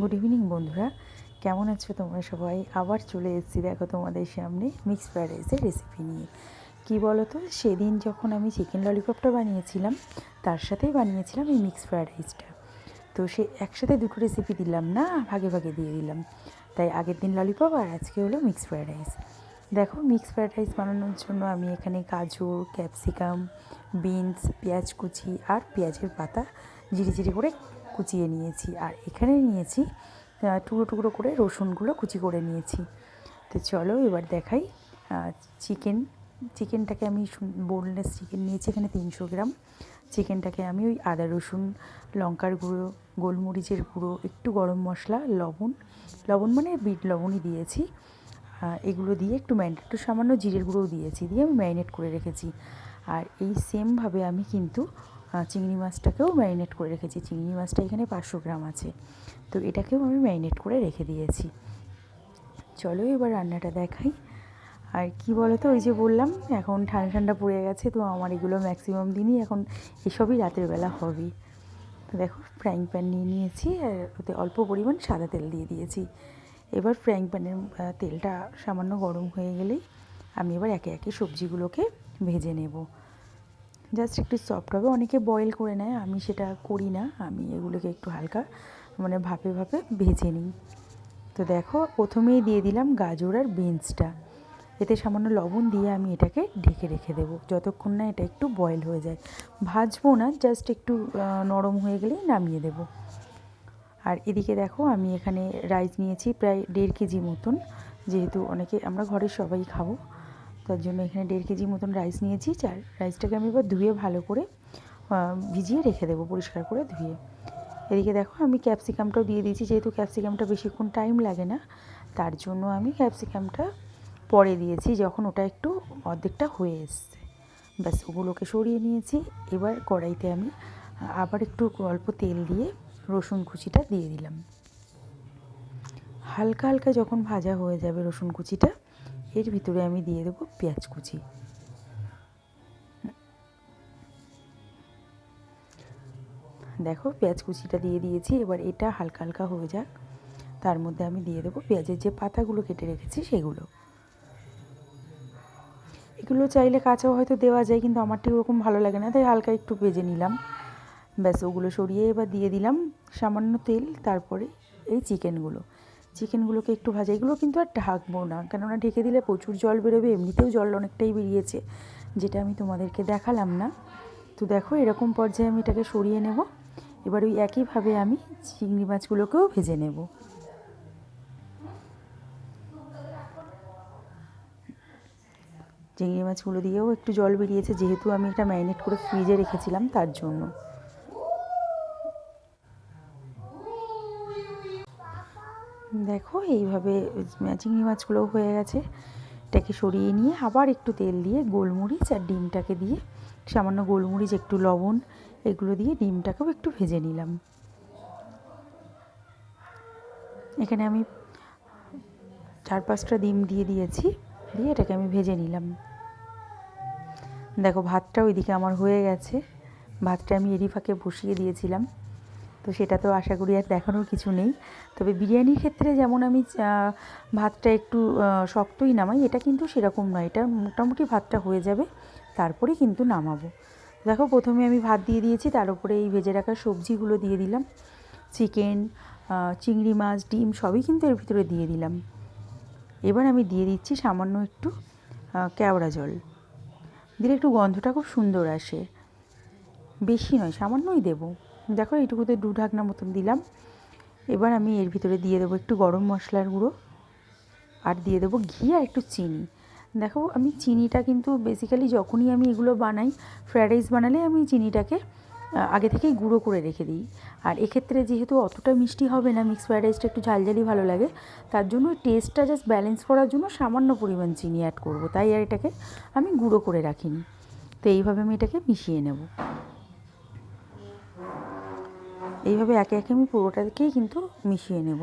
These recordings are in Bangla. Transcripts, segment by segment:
গুড ইভিনিং বন্ধুরা। কেমন আছো তোমরা সবাই? আবার চলে এসেছি দেখো তোমাদের সামনে মিক্স ফ্রাইড রাইসের রেসিপি নিয়ে। কী বলো তো সেদিন যখন আমি চিকেন ললিপপটা বানিয়েছিলাম, তার সাথেই বানিয়েছিলাম এই মিক্স ফ্রাইড রাইসটা তো সে একসাথে দুটো রেসিপি দিলাম না, ভাগে ভাগে দিয়ে দিলাম। তাই আগের দিন ললিপপ আর আজকে হলো মিক্স ফ্রাইড রাইস দেখো মিক্স ফ্রাইড রাইস বানানোর জন্য আমি এখানে গাজর ক্যাপসিকাম বিনস পেঁয়াজ কুচি আর পেঁয়াজের পাতা জিরি জিরি করে কুচিয়ে নিয়েছি আর এখানে নিয়েছি টুকরো টুকরো করে রসুনগুলো কুচি করে নিয়েছি। তো চলো এবার দেখাই চিকেন, চিকেনটাকে আমি বোনলেস চিকেন নিয়েছি এখানে তিনশো গ্রাম। চিকেনটাকে আমি ওই আদা রসুন, লঙ্কার গুঁড়ো, গোলমরিচের গুঁড়ো, একটু গরম মশলা, লবণ লবণ মানে বিট লবণই দিয়েছি। এগুলো দিয়ে একটু ম্যারিনেট, একটু সামান্য জিরের গুঁড়োও দিয়েছি, দিয়ে আমি ম্যারিনেট করে রেখেছি। আর এই সেমভাবে আমি কিন্তু চিংড়ি মাছটাকেও ম্যারিনেট করে রেখেছি। চিংড়ি মাছটা এখানে পাঁচশো গ্রাম আছে। তো এটাকেও আমি ম্যারিনেট করে রেখে দিয়েছি। চলো এবার রান্নাটা দেখাই। আর কি বলো তো ওই যে বললাম, এখন ঠান্ডা ঠান্ডা পড়ে গেছে, তো আমার এগুলো ম্যাক্সিমাম দিনই এখন এসবই রাতের বেলা হবে। তো দেখো ফ্রাইং প্যান নিয়ে নিয়েছি, আর ওতে অল্প পরিমাণ সাদা তেল দিয়ে দিয়েছি। এবার ফ্রাইং প্যানের তেলটা সামান্য গরম হয়ে গেলেই আমি এবার একে একে সবজিগুলোকে ভেজে নেব। জাস্ট একটু সফট হবে। অনেকে বয়েল করে নেয়, আমি সেটা করি না। আমি এগুলোকে একটু হালকা মানে ভাপে ভাপে ভেজে নিই। তো দেখো, প্রথমেই দিয়ে দিলাম গাজর আর বিনসটা এতে সামান্য লবণ দিয়ে আমি এটাকে ঢেকে রেখে দেবো। যতক্ষণ না এটা একটু বয়েল হয়ে যায়। ভাজবো না জাস্ট একটু নরম হয়ে গেলেই নামিয়ে দেবো। আর এদিকে দেখো, আমি এখানে রাইস নিয়েছি প্রায় দেড় কেজি মতন। যেহেতু অনেকে, আমরা ঘরের সবাই খাব। তার জন্য এখানে দেড় কেজি মতন রাইস নিয়েছি। চার রাইসটাকে আমি এবার ধুয়ে ভালো করে ভিজিয়ে রেখে দেবো, পরিষ্কার করে ধুয়ে। এদিকে দেখো আমি ক্যাপসিকামটাও দিয়ে দিয়েছি, যেহেতু ক্যাপসিকামটা বেশিক্ষণ টাইম লাগে না, তার জন্য আমি ক্যাপসিকামটা পরে দিয়েছি, যখন ওটা একটু অর্ধেকটা হয়ে এসছে। ব্যাস, ওগুলোকে সরিয়ে নিয়েছি। এবার কড়াইতে আমি আবার একটু অল্প তেল দিয়ে রসুন কুচিটা দিয়ে দিলাম। হালকা হালকা যখন ভাজা হয়ে যাবে রসুন কুচিটা এর ভিতরে আমি দিয়ে দেবো পেঁয়াজ কুচি। দেখো পেঁয়াজ কুচিটা দিয়ে দিয়েছি, এবার এটা হালকা হালকা হয়ে যাক। তার মধ্যে আমি দিয়ে দেবো পেঁয়াজের যে পাতাগুলো কেটে রেখেছি সেগুলো। এগুলো চাইলে কাঁচাও হয়তো দেওয়া যায়, কিন্তু আমার ঠিক ওরকম ভালো লাগে না, তাই হালকা একটু ভেজে নিলাম। ব্যাস, ওগুলো সরিয়ে এবার দিয়ে দিলাম সামান্য তেল, তারপরে এই চিকেনগুলো চিকেনগুলোকে একটু ভাজা, এগুলো কিন্তু আর ঢাকবো না। কেননা ঢেকে দিলে প্রচুর জল বেরোবে, এমনিতেও জল অনেকটাই বেরিয়েছে, যেটা আমি তোমাদেরকে দেখালাম না। তো দেখো, এরকম পর্যায়ে আমি এটাকে সরিয়ে নেব। এবার ওই একইভাবে আমি চিংড়ি মাছগুলোকেও ভেজে নেব। চিংড়ি মাছগুলো দিয়েও একটু জল বেরিয়েছে, যেহেতু আমি এটা ম্যারিনেট করে ফ্রিজে রেখেছিলাম, তার জন্য। দেখো, এইভাবে চিংড়ি মাছগুলো হয়ে গেছে। এটাকে সরিয়ে নিয়ে আবার একটু তেল দিয়ে গোলমরিচ আর ডিমটাকে দিয়ে, সামান্য গোলমরিচ, একটু লবণ, এগুলো দিয়ে ডিমটাকেও একটু ভেজে নিলাম। এখানে আমি চার পাঁচটা ডিম দিয়ে দিয়েছি, দিয়ে এটাকে আমি ভেজে নিলাম। দেখো, ভাতটা ওইদিকে আমার হয়ে গেছে। ভাতটা আমি এরই ফাঁকে বসিয়ে দিয়েছিলাম। তো সেটা তো আশা করি আর দেখানোর কিছু নেই। তবে বিরিয়ানির ক্ষেত্রে যেমন আমি ভাতটা একটু শক্তই নামাই, এটা কিন্তু সেরকম নয়। এটা মোটামুটি ভাতটা হয়ে যাবে, তারপরে কিন্তু নামাবো। দেখো, প্রথমে আমি ভাত দিয়ে দিয়েছি, তার উপরে এই ভেজে রাখা সবজিগুলো দিয়ে দিলাম। চিকেন চিংড়ি মাছ, ডিম, সবই কিন্তু এর ভিতরে দিয়ে দিলাম। এবার আমি দিয়ে দিচ্ছি সামান্য একটু কেওড়া জল। দিলে একটু গন্ধটা খুব সুন্দর আসে। বেশি নয়, সামান্যই দেবো। দেখো এইটুকুতে দু ঢাকনা মতন দিলাম। এবার আমি এর ভিতরে দিয়ে দেবো একটু গরম মশলার গুঁড়ো আর দিয়ে দেবো ঘি আর একটু চিনি। দেখো আমি চিনিটা কিন্তু বেসিক্যালি যখনই আমি এগুলো বানাই ফ্রায়েড রাইস বানালে আমি চিনিটাকে আগে থেকেই গুঁড়ো করে রেখে দিই। আর এক্ষেত্রে যেহেতু অতটা মিষ্টি হবে না মিক্স ফ্রায়েড রাইসটা একটু ঝালঝালি ভালো লাগে, তার জন্য টেস্টটা জাস্ট ব্যালেন্স করার জন্য সামান্য পরিমাণ চিনি অ্যাড করব। তাই আর এটাকে আমি গুঁড়ো করে রাখিনি। তো এইভাবে আমি এটাকে মিশিয়ে নেব। এইভাবে একে একে আমি পুরোটাকেই কিন্তু মিশিয়ে নেব।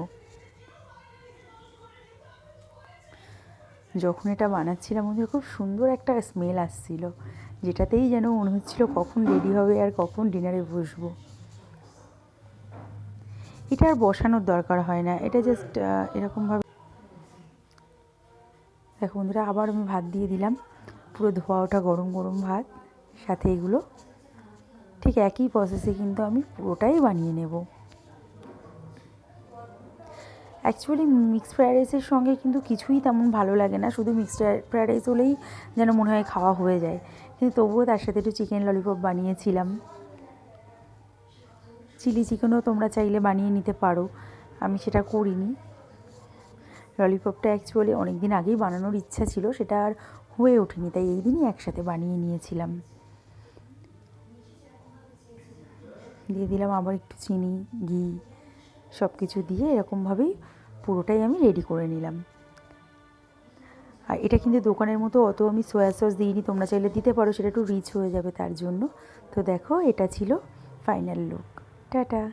যখন এটা বানাচ্ছিলাম মধ্যে খুব সুন্দর একটা স্মেল আসছিল, যেটাতেই যেন মনে হচ্ছিল কখন রেডি হবে আর কখন ডিনারে বসবো। এটা আর বসানোর দরকার হয় না, এটা জাস্ট এরকমভাবে। দেখো বন্ধুরা, আবার আমি ভাত দিয়ে দিলাম, পুরো ধোয়া ওঠা গরম গরম ভাত, সাথে এগুলো ঠিক একই প্রসেসে কিন্তু আমি পুরোটাই বানিয়ে নেব। অ্যাকচুয়ালি মিক্সড ফ্রায়েড রাইসের সঙ্গে কিন্তু কিছুই তেমন ভালো লাগে না। শুধু মিক্সড ফ্রায়েড রাইস হলেই যেন মনে হয় খাওয়া হয়ে যায়। কিন্তু তবুও তার সাথে একটু চিকেন ললিপপ বানিয়েছিলাম। চিলি চিকেনও তোমরা চাইলে বানিয়ে নিতে পারো। আমি সেটা করিনি। ললিপপটা অ্যাকচুয়ালি অনেক দিন আগেই বানানোর ইচ্ছা ছিল, সেটা আর হয়ে ওঠেনি। তাই এই দিনই একসাথে বানিয়ে নিয়েছিলাম। দিয়ে দিলাম, আবার একটু চিনি, ঘি সব কিছু দিয়ে এরকমভাবেই পুরোটাই আমি রেডি করে নিলাম। আর এটা কিন্তু দোকানের মতো, অত আমি সয়া সস দিইনি, তোমরা চাইলে দিতে পারো, সেটা একটু রিচ হয়ে যাবে তার জন্য। তো দেখো, এটা ছিল ফাইনাল লুক টাটা!